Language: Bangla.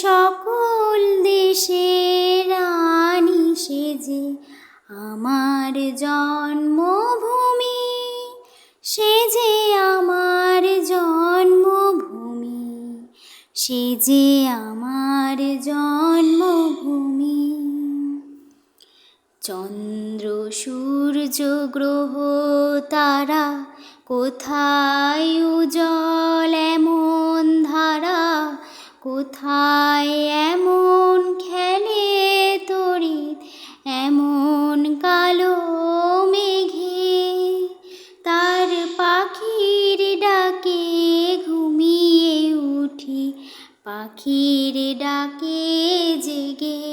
সকল দেশের রানী সে যে আমার জন্মভূমি সে যে আমার জন্মভূমি সে যে আমার জন্মভূমি। চন্দ্র, সূর্য, গ্রহ, তারা কোথায় ধারা কোথায় এমন খেলে তরি, এমন কালো মেঘে? তার পাখির ডাকে ঘুমিয়ে উঠি, পাখির ডাকে জেগে।